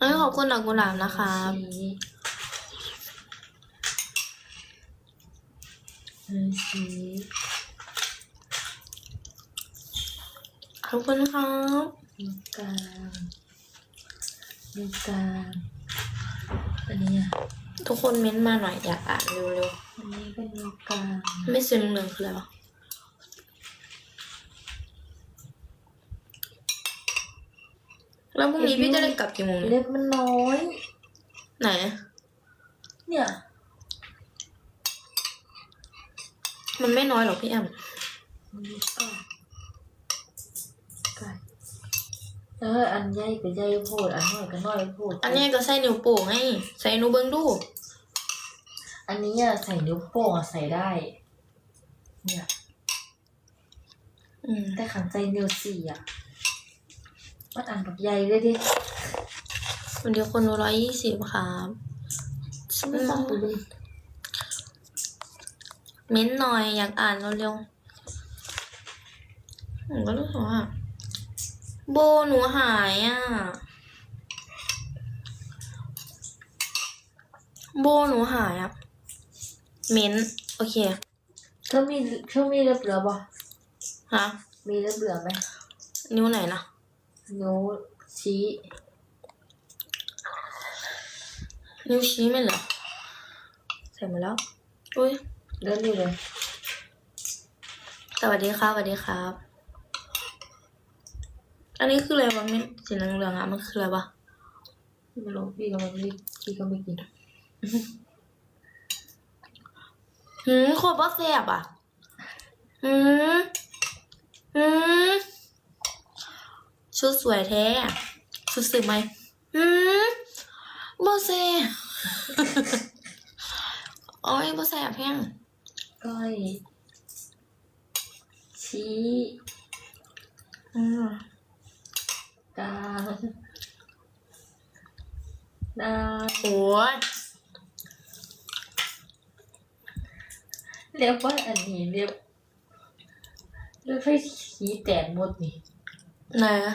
เอ้ยขอบคุณดอกกุหลาบนะครับชี้ชี้ขอบคุณครับนิ้วกลางนิ้วกลางอันนี้อะทุกคนเม้นต์มาหน่อยอยากอ่านเร็วอันนี้ก็นิ้วกลางๆ ไม่เซ็นเหลืองคืออะไรวะ แล้วพรุ่งนี้พี่จะได้กลับกี่โมงเนี่ยเล็บมันน้อย ไหน เนี่ย มันไม่น้อยหรอกพี่แอมอันนี้ก็ไก่เอออันใหญ่ก็ใหญ่โพดอันน้อยก็น้อยโพดอันนี้ก็ใส่นิ้วโป้งไงใส่นิ้วเบิ้งดู อันนี้อะใส่นิ้วโป้งอะใส่ได้ เนี่ยอืมแต่ขันใจนิ้วสี่อะ มันอ่านแบบใหญ่เลยดิวันเดียวคนร้อยยี่สิบครับไม่ต้องดูดิเม้นต์หน่อยอยากอ่านเร็วๆผมก็รู้สึกว่าโบหนูหายอะ โบหนูหายอะ เม้นต์โอเคเขามีเขามีเล็บเหลือบ่ฮะ มีเล็บเหลือไหม นิ้วไหนนะ นิ้วชี้นิ้วชี้ไม่เหรอใส่มาแล้ว อุ้ยเลื่นอยู่เลยสวัสดีครับสวัสดีครับ อันนี้คืออะไรวะเม้นสีเหลืองๆอะมันคืออะไรวะไม่รู้พี่ก็ไม่รีบพี่ก็ไม่กินหืมโคตรบ่แซ่บอะหืมหืม ชุดสวยแท้ ชุดสึกไหมหืมบ่แซ่โอ้ยบ่แซ่บแพงก้อยชี้อืมกลางหน้าโอ้ยเรียกว่าอันนี้เรียกเรียกให้ชี้แตกหมดนี่ นอะ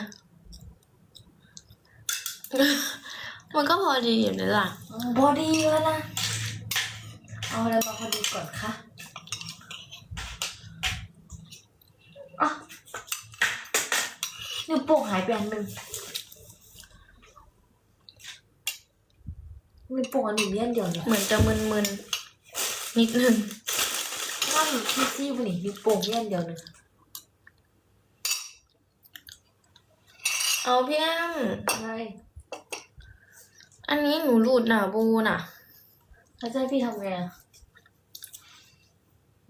มันก็พอดีอยู่นี่ล่ะบอดี้แล้วนะเอาอะไรมาพอดีก่อนคะอะนิ้วโป้งหายไปอันหนึ่งนิ้วโป้งอันหนึ่งเลี่ยนเดียวเนี่ยเหมือนจะมึนๆนิดนึงว่าอยู่ที่ซี่วันนี้นิ้วโป้งเลี่ยนเดียวหนึ่ง เอาพี่แอมใช่อันนี้หนูหลุดน่ะบูน่ะ แล้วจะให้พี่ทำไงอะ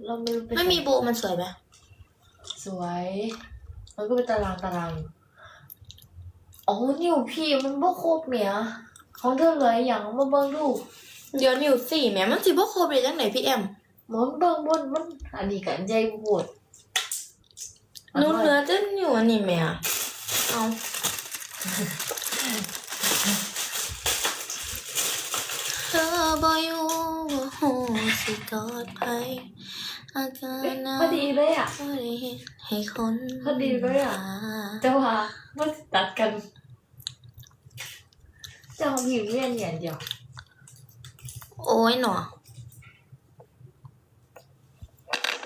เราไม่รู้เป็นไม่มีโบมันสวยไหมสวย มันก็เป็นตารางตารางอยู่อ๋อนิ้วพี่มันบ่ครบเมียของเธอเหลยอย่างมาเบิ่งดูเดี๋ยวนิ้วสี่แหม่มันสิบ่ครบเลยจังไหนพี่แอมหมันเบิ่งบนมันอันนี้กันใจปวดหนูเหลือแต่นิ้วอันนี้แหม่เอา เธอบ่อยู่บ่ฮู้สิกอดไผอาการหนาวพอดีเลยอะ บ่ได้เฮ็ดให้คนพอดีเลยอะแต่ว่ามันตัดกัน เจ้าผิวเวียนอย่างเดียวโอ้ยหนอ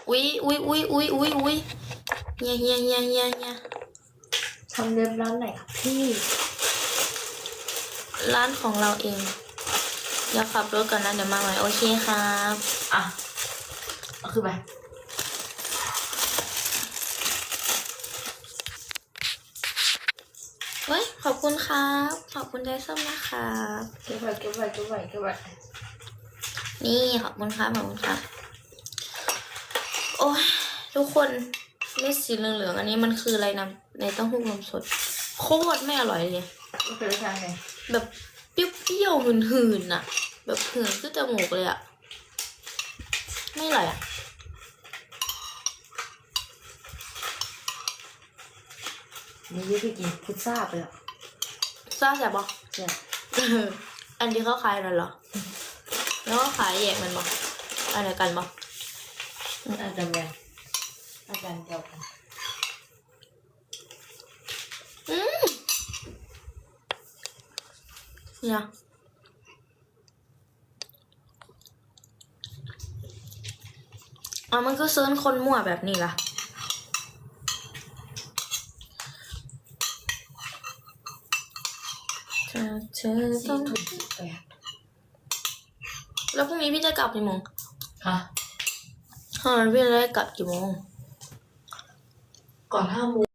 อุ๊ยอุ๊ยอุ๊ยอุ๊ยอุ๊ยอุ๊ยเฮียเฮียเฮียเฮียเฮีย ทำเล็บร้านไหนครับพี่ ร้านของเราเอง เดี๋ยวขับรถก่อนนะเดี๋ยวมาใหม่โอเคครับอะเอาคือไปเฮ้ยขอบคุณครับ ขอบคุณใจส้มนะครับเก็บไว้เก็บไว้เก็บไว้เก็บไว้นี่ขอบคุณครับขอบคุณครับ โอ้ยทุกคน เม็ดสีเหลืองๆอันนี้มันคืออะไรนะในเต้าหู้นมสด โคตรไม่อร่อยเลยมันเป็นทางไงแบบเปรี้ยวๆหืนๆน่ะ แบบหืนขึ้นจมูกเลยอะไม่อร่อยอะนี่ยี่พี่กินพิซซ่าไปแล้วซ่าแสบปะเนี่ยอันที่เขาขายนั่นเหรอ แล้วก็ขายแยกมันปะอันไหนกันปะอาจารย์แมน อาจารย์เดียวกันอืมเนี่ยอ๋อมันก็เซิร์นคนมั่วแบบนี้ล่ะเธอเธอต้สี่องทุ่มสิบแปดแล้วพรุ่งนี้พี่จะกลับกี่โมงฮะฮะพี่จะได้กลับกี่โมง ก่อนห้าโมง